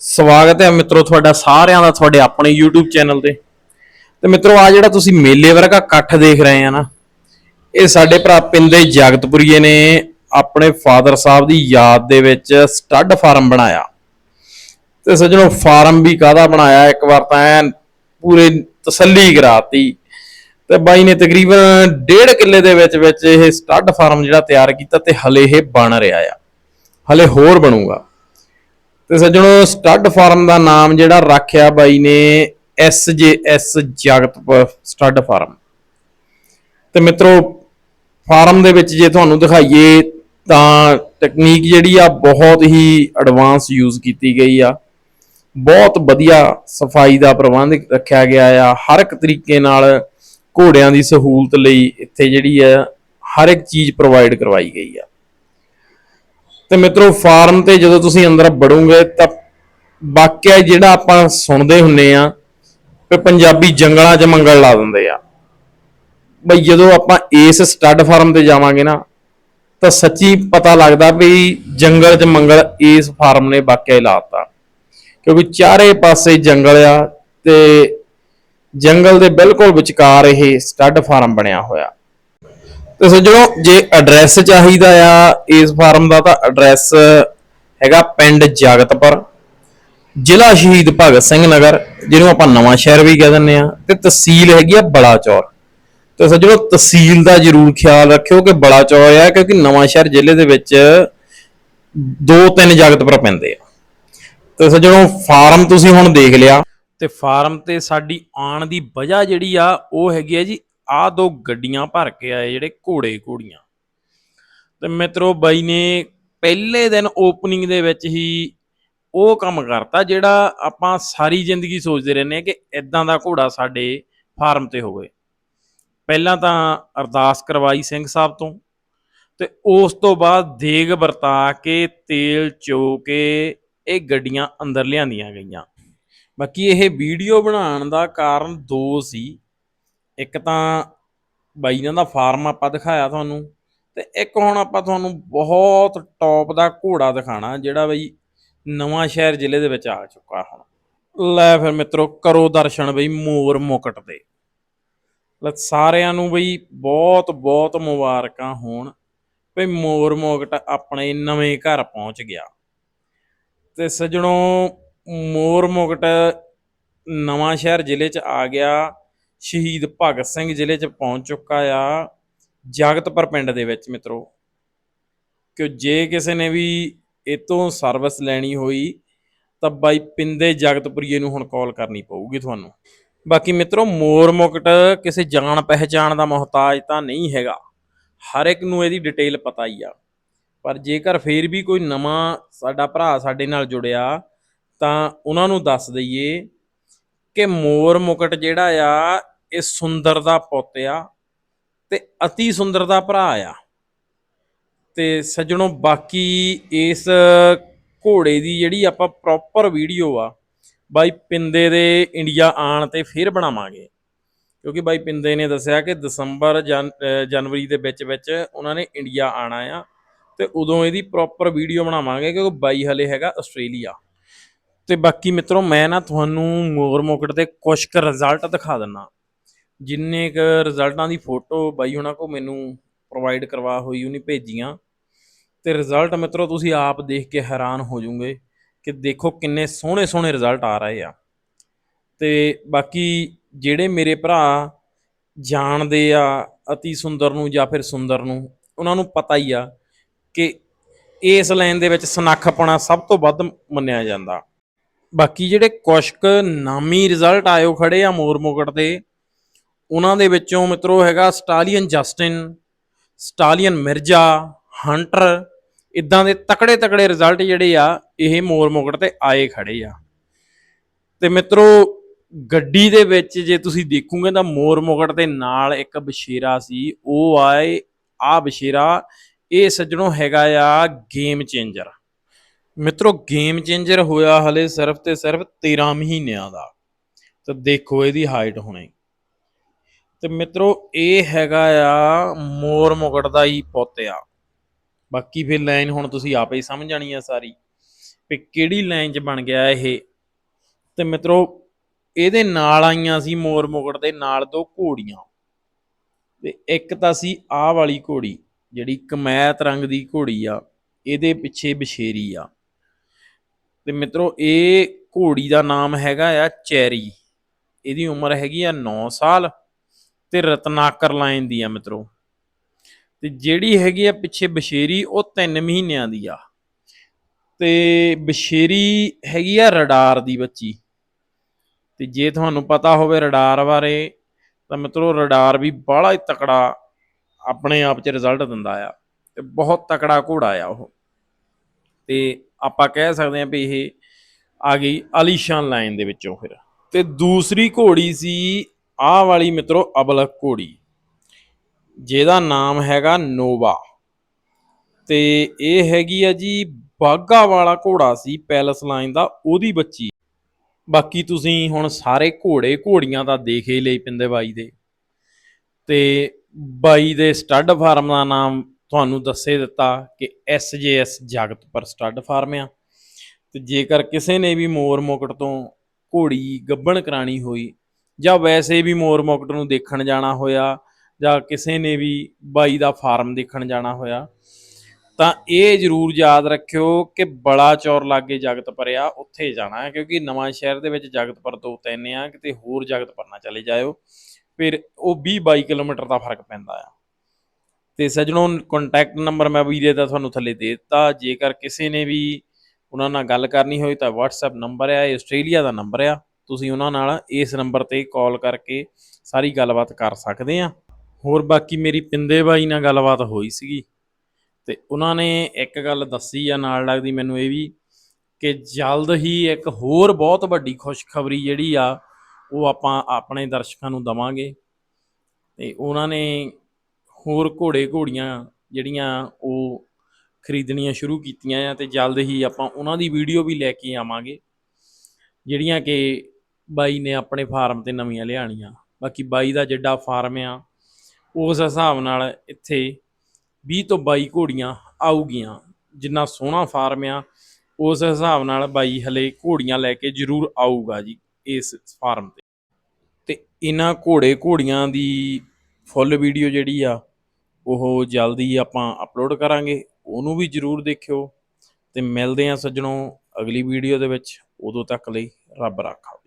ਸਵਾਗਤ ਹੈ ਮਿੱਤਰੋ ਤੁਹਾਡਾ ਸਾਰਿਆਂ ਦਾ ਤੁਹਾਡੇ ਆਪਣੇ YouTube ਚੈਨਲ ਤੇ। ਤੇ ਮਿੱਤਰੋ ਆ ਜਿਹੜਾ ਤੁਸੀਂ ਮੇਲੇ ਵਰਗਾ ਇਕੱਠ ਦੇਖ ਰਹੇ ਆ ਨਾ, ਇਹ ਸਾਡੇ ਭਰਾ ਪਿੰਦੇ ਜਗਤਪੁਰੀਏ ਨੇ ਆਪਣੇ ਫਾਦਰ ਸਾਹਿਬ ਦੀ ਯਾਦ ਦੇ ਵਿੱਚ ਸਟੱਡ ਫਾਰਮ ਬਣਾਇਆ। ਤੇ ਸੱਜਣੋ, ਫਾਰਮ ਵੀ ਕਾਹਦਾ ਬਣਾਇਆ? ਇੱਕ ਵਾਰ ਤਾਂ ਐਨ ਪੂਰੇ ਤਸੱਲੀ ਕਰਾਤੀ। ਤੇ ਬਾਈ ਨੇ ਤਕਰੀਬਨ 1.5 ਕਿੱਲੇ ਦੇ ਵਿੱਚ ਵਿੱਚ ਇਹ ਸਟੱਡ ਫਾਰਮ ਜਿਹੜਾ ਤਿਆਰ ਕੀਤਾ ਤੇ ਹਲੇ ਇਹ ਬਣ ਰਿਹਾ ਆ। ਹਲੇ ਹੋਰ ਬਣੂਗਾ। ਤੇ ਸੱਜਣੋ ਸਟੱਡ ਫਾਰਮ ਦਾ ਨਾਮ ਜਿਹੜਾ ਰੱਖਿਆ ਬਾਈ ਨੇ ਐਸ ਜਗਤ ਸਟੱਡ ਫਾਰਮ ਤੇ ਮਿੱਤਰੋ ਫਾਰਮ ਦੇ ਵਿੱਚ ਜੇ ਤੁਹਾਨੂੰ ਦਿਖਾਈਏ ਤਾਂ ਟੈਕਨੀਕ ਜਿਹੜੀ ਆ ਬਹੁਤ ਹੀ ਐਡਵਾਂਸ ਯੂਜ਼ ਕੀਤੀ ਗਈ ਆ। ਬਹੁਤ ਵਧੀਆ ਸਫ਼ਾਈ ਦਾ ਪ੍ਰਬੰਧ ਰੱਖਿਆ ਗਿਆ ਆ। ਹਰ ਇੱਕ ਤਰੀਕੇ ਨਾਲ ਘੋੜਿਆਂ ਦੀ ਸਹੂਲਤ ਲਈ ਇੱਥੇ ਜਿਹੜੀ ਆ ਹਰ ਇੱਕ ਚੀਜ਼ ਪ੍ਰੋਵਾਈਡ ਕਰਵਾਈ ਗਈ ਆ। ਤੇ ਮਿੱਤਰੋ, ਫਾਰਮ ਤੇ ਜਦੋਂ ਤੁਸੀਂ ਅੰਦਰ ਵੜੋਗੇ ਤਾਂ ਵਾਕਿਆ ਜਿਹੜਾ ਆਪਾਂ ਸੁਣਦੇ ਹੁੰਨੇ ਆ ਕਿ ਪੰਜਾਬੀ ਜੰਗਲਾਂ 'ਚ ਮੰਗਲ ਲਾ ਦਿੰਦੇ ਆ। ਬਈ ਜਦੋਂ ਆਪਾਂ ਇਸ ਸਟੱਡ ਫਾਰਮ ਤੇ ਜਾਵਾਂਗੇ ਨਾ, ਤਾਂ ਸੱਚੀ ਪਤਾ ਲੱਗਦਾ ਵੀ ਜੰਗਲ 'ਚ ਮੰਗਲ ਇਸ ਫਾਰਮ ਨੇ ਵਾਕਿਆ ਹੀ ਲਾਤਾ ਕਿਉਂਕਿ ਚਾਰੇ ਪਾਸੇ ਜੰਗਲ ਆ ਤੇ ਜੰਗਲ ਦੇ ਬਿਲਕੁਲ ਵਿਚਕਾਰ ਇਹ ਸਟੱਡ ਫਾਰਮ ਬਣਿਆ ਹੋਇਆ। ਤੇ ਸੱਜਣੋ, ਜੇ ਐਡਰੈਸ ਚਾਹੀਦਾ ਆ ਇਸ ਫਾਰਮ ਦਾ, ਤਾਂ ਐਡਰੈਸ ਹੈਗਾ ਪਿੰਡ ਜਗਤਪੁਰ, ਜ਼ਿਲ੍ਹਾ ਸ਼ਹੀਦ ਭਗਤ ਸਿੰਘ ਨਗਰ, ਜਿਹਨੂੰ ਆਪਾਂ ਨਵਾਂ ਸ਼ਹਿਰ ਵੀ ਕਹਿ ਦਿੰਦੇ ਆ ਤੇ ਤਹਿਸੀਲ ਹੈਗੀ ਆ ਬਲਾਚੌਰ। ਤੇ ਸੱਜਣੋ, ਤਹਿਸੀਲ ਦਾ ਜ਼ਰੂਰ ਖਿਆਲ ਰੱਖਿਓ ਕਿ ਬਲਾਚੌਰ ਆ, ਕਿਉਂਕਿ ਨਵਾਂ ਸ਼ਹਿਰ ਜ਼ਿਲ੍ਹੇ ਦੇ ਵਿੱਚ ਦੋ ਤਿੰਨ ਜਗਤਪੁਰ ਪੈਂਦੇ ਆ। ਤੇ ਸੱਜਣੋ ਫਾਰਮ ਤੁਸੀਂ ਹੁਣ ਦੇਖ ਲਿਆ। ਤੇ ਫਾਰਮ ਤੇ ਸਾਡੀ ਆਉਣ ਦੀ ਵਜ੍ਹਾ ਜਿਹੜੀ ਆ, ਉਹ ਹੈਗੀ ਆ ਜੀ ਆ ਦੋ ਗੱਡੀਆਂ ਭਰ ਕੇ ਆਏ ਜਿਹੜੇ ਘੋੜੇ ਘੋੜੀਆਂ। ਤੇ ਮਿੱਤਰੋ ਬਾਈ ਨੇ ਪਹਿਲੇ ਦਿਨ ਓਪਨਿੰਗ ਦੇ ਵਿੱਚ ਹੀ ਉਹ ਕੰਮ ਕਰਤਾ ਜਿਹੜਾ ਆਪਾਂ ਸਾਰੀ ਜ਼ਿੰਦਗੀ ਸੋਚਦੇ ਰਹਿੰਦੇ ਆ ਕਿ ਇਦਾਂ ਦਾ ਘੋੜਾ ਸਾਡੇ ਫਾਰਮ ਤੇ ਹੋਵੇ। ਪਹਿਲਾਂ ਤਾਂ ਅਰਦਾਸ ਕਰਵਾਈ ਸਿੰਘ ਸਾਹਿਬ ਤੋਂ ਤੇ ਉਸ ਤੋਂ ਬਾਅਦ ਦੇਗ ਵਰਤਾ ਕੇ, ਤੇਲ ਚੋ ਕੇ ਇਹ ਗੱਡੀਆਂ ਅੰਦਰ ਲਿਆਂਦੀਆਂ ਗਈਆਂ। ਬਾਕੀ ਇਹ ਵੀਡੀਓ ਬਣਾਉਣ ਦਾ ਕਾਰਨ ਦੋ ਸੀ। ਇੱਕ ਤਾਂ ਬਾਈ ਇਹਨਾਂ ਦਾ ਫਾਰਮ ਆਪਾਂ ਦਿਖਾਇਆ ਤੁਹਾਨੂੰ ਤੇ ਇੱਕ ਹੁਣ ਆਪਾਂ ਤੁਹਾਨੂੰ ਬਹੁਤ ਟੌਪ ਦਾ ਘੋੜਾ ਦਿਖਾਣਾ ਜਿਹੜਾ ਬਈ ਨਵਾਂ ਸ਼ਹਿਰ ਜ਼ਿਲ੍ਹੇ ਦੇ ਵਿੱਚ ਆ ਚੁੱਕਾ ਹੁਣ। ਲੈ ਫਿਰ ਮਿੱਤਰੋ, ਕਰੋ ਦਰਸ਼ਨ ਬਈ ਮੋਰ ਮੁਕਟ ਦੇ ਲੈ ਸਾਰਿਆਂ ਨੂੰ ਬਈ ਬਹੁਤ ਬਹੁਤ ਮੁਬਾਰਕਾਂ ਹੋਣ ਬਈ ਮੋਰ ਮੁਕਟ ਆਪਣੇ ਨਵੇਂ ਘਰ ਪਹੁੰਚ ਗਿਆ। ਤੇ ਸੱਜਣੋ, ਮੋਰ ਮੁਕਟ ਨਵਾਂ ਸ਼ਹਿਰ ਜ਼ਿਲ੍ਹੇ 'ਚ ਆ ਗਿਆ। ਸ਼ਹੀਦ ਭਗਤ ਸਿੰਘ ਜ਼ਿਲ੍ਹੇ 'ਚ ਪਹੁੰਚ ਚੁੱਕਾ ਆ ਜਗਤਪੁਰ ਪਿੰਡ ਦੇ ਵਿੱਚ ਮਿੱਤਰੋ। ਕਿ ਜੇ ਕਿਸੇ ਨੇ ਵੀ ਇਤੋਂ ਸਰਵਿਸ ਲੈਣੀ ਹੋਈ, ਤਾਂ ਬਾਈ ਪਿੰਦੇ ਜਗਤਪੁਰੀਏ ਨੂੰ ਹੁਣ ਕਾਲ ਕਰਨੀ ਪਊਗੀ ਤੁਹਾਨੂੰ। ਬਾਕੀ ਮਿੱਤਰੋ, ਮੋਰ ਮੁਕਟ ਕਿਸੇ ਜਾਣ ਪਹਿਚਾਣ ਦਾ ਮੁਹਤਾਜ ਤਾਂ ਨਹੀਂ ਹੈਗਾ। ਹਰ ਇੱਕ ਨੂੰ ਇਹਦੀ ਡਿਟੇਲ ਪਤਾ ਹੀ ਆ। ਪਰ ਜੇਕਰ ਫੇਰ ਵੀ ਕੋਈ ਨਵਾਂ ਸਾਡਾ ਭਰਾ ਸਾਡੇ ਨਾਲ ਜੁੜਿਆ, ਤਾਂ ਉਹਨਾਂ ਨੂੰ ਦੱਸ ਦਈਏ ਕਿ ਮੋਰ ਮੁਕਟ ਜਿਹੜਾ ਆ ਇਹ ਸੁੰਦਰ ਦਾ ਪੁੱਤ ਆ ਤੇ ਅਤੀ ਸੁੰਦਰ ਦਾ ਭਰਾ ਆ। ਤੇ ਸੱਜਣੋ, ਬਾਕੀ ਇਸ ਘੋੜੇ ਦੀ ਜਿਹੜੀ ਆਪਾਂ ਪ੍ਰੋਪਰ ਵੀਡੀਓ ਆ, ਬਾਈ ਪਿੰਦੇ ਦੇ ਇੰਡੀਆ ਆਣ ਤੇ ਫਿਰ ਬਣਾਵਾਂਗੇ। ਕਿਉਂਕਿ ਬਾਈ ਪਿੰਦੇ ਨੇ ਦੱਸਿਆ ਕਿ ਦਸੰਬਰ, ਜਨ- ਜਨਵਰੀ ਦੇ ਵਿੱਚ ਵਿੱਚ ਉਹਨਾਂ ਨੇ ਇੰਡੀਆ ਆਣਾ ਆ ਤੇ ਉਦੋਂ ਇਹਦੀ ਪ੍ਰੋਪਰ ਵੀਡੀਓ ਬਣਾਵਾਂਗੇ ਕਿਉਂਕਿ ਬਾਈ ਹਲੇ ਹੈਗਾ ਆਸਟ੍ਰੇਲੀਆ। ਤੇ ਬਾਕੀ ਮਿੱਤਰੋ, ਮੈਂ ਨਾ ਤੁਹਾਨੂੰ ਮੋਰ ਮੋਕਟ ਦੇ ਕੁਝ ਕੁ ਰਿਜ਼ਲਟ ਦਿਖਾ ਦਿੰਨਾ। ਜਿੰਨੇ ਕ ਰਿਜ਼ਲਟਾਂ ਦੀ ਫੋਟੋ ਬਾਈ ਉਹਨਾਂ ਕੋ ਮੈਨੂੰ ਪ੍ਰੋਵਾਈਡ ਕਰਵਾ ਹੋਈ ਉਹਨੇ ਭੇਜੀਆਂ। ਤੇ ਰਿਜ਼ਲਟ ਮਿੱਤਰੋ, ਤੁਸੀਂ ਆਪ ਦੇਖ ਕੇ ਹੈਰਾਨ ਹੋ ਜਾਓਗੇ ਕਿ ਦੇਖੋ ਕਿੰਨੇ ਸੋਹਣੇ ਸੋਹਣੇ ਰਿਜ਼ਲਟ ਆ ਰਹੇ ਆ। ਤੇ ਬਾਕੀ ਜਿਹੜੇ ਮੇਰੇ ਭਰਾ ਜਾਣਦੇ ਆ ਅਤੀ ਸੁੰਦਰ ਨੂੰ ਜਾਂ ਫਿਰ ਸੁੰਦਰ ਨੂੰ, ਉਹਨਾਂ ਨੂੰ ਪਤਾ ਹੀ ਆ ਕਿ ਇਸ ਲਾਈਨ ਦੇ ਵਿੱਚ ਸਨੱਖਪਣਾ ਸਭ ਤੋਂ ਵੱਧ ਮੰਨਿਆ ਜਾਂਦਾ। ਬਾਕੀ ਜਿਹੜੇ ਕੁਸ਼ਕ ਨਾਮੀ ਰਿਜ਼ਲਟ ਆਇਓ ਖੜੇ ਆ ਮੋਰ ਮੋਕਟ ਦੇ ਉਹਨਾਂ ਦੇ ਵਿੱਚੋਂ ਮਿੱਤਰੋ ਹੈਗਾ stallion Justin, stallion Mirza, Hunter, ਇਦਾਂ ਦੇ ਤਕੜੇ ਤਕੜੇ ਰਿਜ਼ਲਟ ਜਿਹੜੇ ਆ, ਇਹ ਮੋਰ ਮੁਕਟ ਤੇ ਆਏ ਖੜੇ ਆ। ਤੇ ਮਿੱਤਰੋ, ਗੱਡੀ ਦੇ ਵਿੱਚ ਜੇ ਤੁਸੀਂ ਦੇਖੋਗੇ ਤਾਂ ਮੋਰ ਮੁਕਟ ਦੇ ਨਾਲ ਇੱਕ ਬਸ਼ੀਰਾ ਸੀ, ਉਹ ਆਏ ਆ ਬਸ਼ੀਰਾ, ਇਹ ਸੱਜਣੋ ਹੈਗਾ ਆ ਗੇਮ ਚੇਂਜਰ। ਮਿੱਤਰੋ, ਗੇਮ ਚੇਂਜਰ ਹੋਇਆ ਹਲੇ ਸਿਰਫ ਤੇ ਸਿਰਫ 13 ਮਹੀਨਿਆਂ ਦਾ। ਤਾਂ ਦੇਖੋ ਇਹਦੀ ਹਾਈਟ ਹੁਣੇ। ਤੇ ਮਿੱਤਰੋ, ਇਹ ਹੈਗਾ ਆ ਮੋਰ ਮੁਕਟ ਦਾ ਹੀ ਪੁੱਤ ਆ ਬਾਕੀ ਫਿਰ ਲਾਈਨ ਹੁਣ ਤੁਸੀਂ ਆਪੇ ਹੀ ਸਮਝ ਜਾਣੀ ਆ ਸਾਰੀ ਵੀ ਕਿਹੜੀ ਲਾਈਨ 'ਚ ਬਣ ਗਿਆ ਇਹ। ਤੇ ਮਿੱਤਰੋ, ਇਹਦੇ ਨਾਲ ਆਈਆਂ ਸੀ ਮੋਰ ਮੁਕਟ ਦੇ ਨਾਲ ਦੋ ਘੋੜੀਆਂ। ਤੇ ਇੱਕ ਤਾਂ ਸੀ ਆਹ ਵਾਲੀ ਘੋੜੀ, ਜਿਹੜੀ ਕਮੈਤ ਰੰਗ ਦੀ ਘੋੜੀ ਆ, ਇਹਦੇ ਪਿੱਛੇ ਬਸ਼ੇਰੀ ਆ। ਤੇ ਮਿੱਤਰੋ, ਇਹ ਘੋੜੀ ਦਾ ਨਾਮ ਹੈਗਾ ਆ ਚੈਰੀ। ਇਹਦੀ ਉਮਰ ਹੈਗੀ ਆ 9 ਸਾਲ। ਤੇ ਰਤਨਾਕਰ ਲਾਈਨ ਦੀ ਆ ਮਿੱਤਰੋ। ਤੇ ਜਿਹੜੀ ਹੈਗੀ ਆ ਪਿੱਛੇ ਬਸ਼ੇਰੀ, ਉਹ 3 ਮਹੀਨਿਆਂ ਦੀ ਆ। ਤੇ ਬਸ਼ੇਰੀ ਹੈਗੀ ਆ ਰਡਾਰ ਦੀ ਬੱਚੀ। ਤੇ ਜੇ ਤੁਹਾਨੂੰ ਪਤਾ ਹੋਵੇ ਰਡਾਰ ਬਾਰੇ, ਤਾਂ ਮਿੱਤਰੋ ਰਡਾਰ ਵੀ ਬਾਹਲਾ ਹੀ ਤਕੜਾ ਆਪਣੇ ਆਪ 'ਚ ਰਿਜ਼ਲਟ ਦਿੰਦਾ ਆ। ਤੇ ਬਹੁਤ ਤਕੜਾ ਘੋੜਾ ਆ ਉਹ। ਤੇ ਆਪਾਂ ਕਹਿ ਸਕਦੇ ਹਾਂ ਵੀ ਇਹ ਆ ਗਈ ਆਲੀਸ਼ਾਨ ਲਾਈਨ ਦੇ ਵਿੱਚੋਂ ਫਿਰ। ਤੇ ਦੂਸਰੀ ਘੋੜੀ ਸੀ ਆਹ ਵਾਲੀ ਮਿੱਤਰੋ ਅਬਲਕ ਘੋੜੀ, ਜਿਹਦਾ ਨਾਮ ਹੈਗਾ ਨੋਵਾ। ਤੇ ਇਹ ਹੈਗੀ ਆ ਜੀ ਬਾਗਾ ਵਾਲਾ ਘੋੜਾ ਸੀ, ਪੈਲਸ ਲਾਈਨ ਦਾ, ਉਹਦੀ ਬੱਚੀ। ਬਾਕੀ ਤੁਸੀਂ ਹੁਣ ਸਾਰੇ ਘੋੜੇ ਘੋੜੀਆਂ ਦਾ ਦੇਖ ਹੀ ਲਈ ਪਿੰਦੇ ਬਾਈ ਦੇ। ਤੇ ਬਾਈ ਦੇ ਸਟੱਡ ਫਾਰਮ ਦਾ ਨਾਮ ਤੁਹਾਨੂੰ ਦੱਸੇ ਦਿੱਤਾ ਕਿ ਐਸਜੇਐਸ ਜਗਤਪੁਰ ਸਟੱਡ ਫਾਰਮ ਆ। ਤੇ ਜੇਕਰ ਕਿਸੇ ਨੇ ਵੀ ਮੋਰ ਮੁਕਟ ਤੋਂ ਘੋੜੀ ਗੱਬਣ ਕਰਾਣੀ ਹੋਈ ਜਾਂ ਵੈਸੇ ਵੀ ਮੋਰ ਮੁਕਟ ਨੂੰ ਦੇਖਣ ਜਾਣਾ ਹੋਇਆ, ਜਾਂ ਕਿਸੇ ਨੇ ਵੀ ਬਾਈ ਦਾ ਫਾਰਮ ਦੇਖਣ ਜਾਣਾ ਹੋਇਆ, ਤਾਂ ਇਹ ਜ਼ਰੂਰ ਯਾਦ ਰੱਖਿਓ ਕਿ ਬੜਾ ਚੌਰ ਲਾਗੇ ਜਗਤਪੁਰ ਆ, ਉੱਥੇ ਜਾਣਾ ਹੈ, ਕਿਉਂਕਿ ਨਵਾਂ ਸ਼ਹਿਰ ਦੇ ਵਿੱਚ ਜਗਤਪੁਰ ਦੋ ਤਿੰਨ ਆ ਕਿਤੇ ਹੋਰ ਜਗਤ ਜਗਤਪੁਰ ਨਾ ਚਲੇ ਜਾਇਓ। ਫਿਰ ਉਹ 20 22 ਕਿਲੋਮੀਟਰ ਦਾ ਫ਼ਰਕ ਪੈਂਦਾ ਆ। ਤੇ ਸੱਜਣੋ ਕੰਟੈਕਟ ਨੰਬਰ ਮੈਂ ਵੀਰੇ ਦਾ ਤੁਹਾਨੂੰ ਥੱਲੇ ਦੇ ਦਿੱਤਾ, ਜੇਕਰ ਕਿਸੇ ਨੇ ਵੀ ਉਹਨਾਂ ਨਾਲ ਗੱਲ ਕਰਨੀ ਹੋਈ ਤਾਂ WhatsApp ਨੰਬਰ ਆ, ਇਹ ਆਸਟ੍ਰੇਲੀਆ ਦਾ ਨੰਬਰ ਆ। ਤੁਸੀਂ ਉਹਨਾਂ ਨਾਲ ਇਸ ਨੰਬਰ ਤੇ ਕਾਲ ਕਰਕੇ ਸਾਰੀ ਗੱਲਬਾਤ ਕਰ ਸਕਦੇ ਆ। ਹੋਰ ਬਾਕੀ ਮੇਰੀ ਪਿੰਦੇ ਬਾਈ ਨਾਲ ਗੱਲਬਾਤ ਹੋਈ ਸੀਗੀ ਤੇ ਉਹਨਾਂ ਨੇ ਇੱਕ ਗੱਲ ਦੱਸੀ ਆ ਨਾਲ ਲੱਗਦੀ ਮੈਨੂੰ ਇਹ ਵੀ ਕਿ ਜਲਦ ਹੀ ਇੱਕ ਹੋਰ ਬਹੁਤ ਵੱਡੀ ਖੁਸ਼ਖਬਰੀ ਜਿਹੜੀ ਆ ਉਹ ਆਪਾਂ ਆਪਣੇ ਦਰਸ਼ਕਾਂ ਨੂੰ ਦਵਾਂਗੇ ਤੇ ਉਹਨਾਂ ਨੇ ਹੋਰ ਘੋੜੇ ਘੋੜੀਆਂ ਜਿਹੜੀਆਂ ਉਹ ਖਰੀਦਣੀਆਂ ਸ਼ੁਰੂ ਕੀਤੀਆਂ ਆ ਤੇ ਜਲਦ ਹੀ ਆਪਾਂ ਉਹਨਾਂ ਦੀ ਵੀਡੀਓ ਵੀ ਲੈ ਕੇ ਆਵਾਂਗੇ, ਜਿਹੜੀਆਂ ਕਿ ਬਾਈ ਨੇ ਆਪਣੇ ਫਾਰਮ ਤੇ ਨਵੀਆਂ ਲਿਆਣੀਆਂ ਬਾਕੀ ਬਾਈ ਦਾ ਜਿੱਡਾ ਫਾਰਮ ਆ, ਉਸ ਹਿਸਾਬ ਨਾਲ ਇੱਥੇ 20 ਤੋਂ 22 ਘੋੜੀਆਂ ਆਊਗੀਆਂ। ਜਿੰਨਾ ਸੋਹਣਾ ਫਾਰਮ ਆ, ਉਸ ਹਿਸਾਬ ਨਾਲ ਬਾਈ ਹਲੇ ਘੋੜੀਆਂ ਲੈ ਕੇ ਜ਼ਰੂਰ ਆਊਗਾ ਜੀ ਇਸ ਫਾਰਮ ਤੇ। ਤੇ ਇਹਨਾਂ ਘੋੜੇ ਘੋੜੀਆਂ ਦੀ ਫੁੱਲ ਵੀਡੀਓ ਜਿਹੜੀ ਆ, ਉਹ ਜਲਦੀ ਆਪਾਂ ਅਪਲੋਡ ਕਰਾਂਗੇ। ਉਹਨੂੰ ਵੀ ਜ਼ਰੂਰ ਦੇਖਿਓ। ਤੇ ਮਿਲਦੇ ਆ ਸੱਜਣੋ ਅਗਲੀ ਵੀਡੀਓ ਦੇ ਵਿੱਚ। ਉਦੋਂ ਤੱਕ ਲਈ ਰੱਬ ਰਾਖਾ।